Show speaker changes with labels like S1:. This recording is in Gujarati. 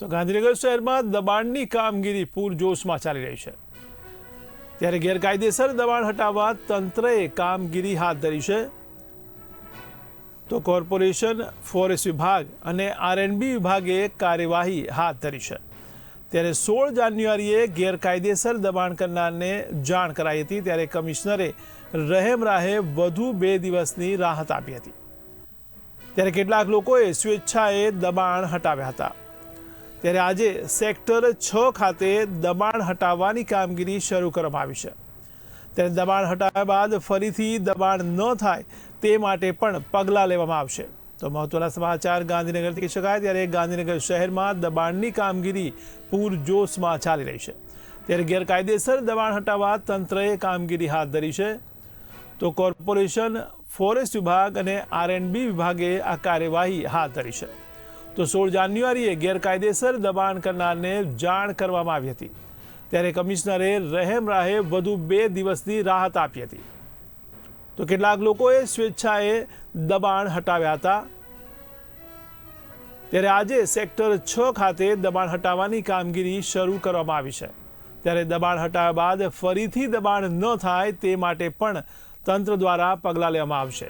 S1: તો ગાંધીનગર શહેરમાં દબાણની કામગીરી પૂરજોશમાં ચાલી રહી છે. ત્યારે ગેરકાયદેસર દબાણ હટાવવા તંત્રએ કામગીરી હાથ ધરી છે. તો કોર્પોરેશન, ફોરેસ્ટ વિભાગ અને આરએનબી વિભાગે કાર્યવાહી હાથ ધરી છે. ત્યારે સોળ જાન્યુઆરીએ ગેરકાયદેસર દબાણ કરનારને જાણ કરાઈ હતી, ત્યારે કમિશનરે રહેમ રાહે વધુ બે દિવસની રાહત આપી હતી. ત્યારે કેટલાક લોકોએ સ્વેચ્છાએ દબાણ હટાવ્યા હતા. ત્યારે આજે સેક્ટર છ ખાતે દબાણ હટાવવાની કામગીરી શરૂ કરવામાં આવી છે. ત્યારે દબાણ હટાવ્યા બાદ ફરીથી દબાણ ન થાય તે માટે પણ પગલાં લેવામાં આવશે. તો મહત્વના સમાચાર ગાંધીનગરથી કહી શકાય, ત્યારે ગાંધીનગર શહેરમાં દબાણની કામગીરી પૂરજોશમાં ચાલી રહી છે. ત્યારે ગેરકાયદેસર દબાણ હટાવવા તંત્રએ કામગીરી હાથ ધરી છે. તો કોર્પોરેશન, ફોરેસ્ટ વિભાગ અને આરએનબી વિભાગે આ કાર્યવાહી હાથ ધરી છે. તો સોળ જાન્યુઆરીએ ગેરકાયદેસર દબાણ કરનારને જાણ કરવામાં આવી હતી. ત્યારે કમિશનરે રહેમ રાહે વધુ બે દિવસની રાહત આપી હતી. તો કેટલાક લોકોએ સ્વેચ્છાએ દબાણ હટાવ્યા હતા. ત્યારે આજે સેક્ટર છ ખાતે દબાણ હટાવવાની કામગીરી શરૂ કરવામાં આવી છે. ત્યારે દબાણ હટાવ્યા બાદ ફરીથી દબાણ ન થાય તે માટે પણ તંત્ર દ્વારા પગલાં લેવામાં આવશે.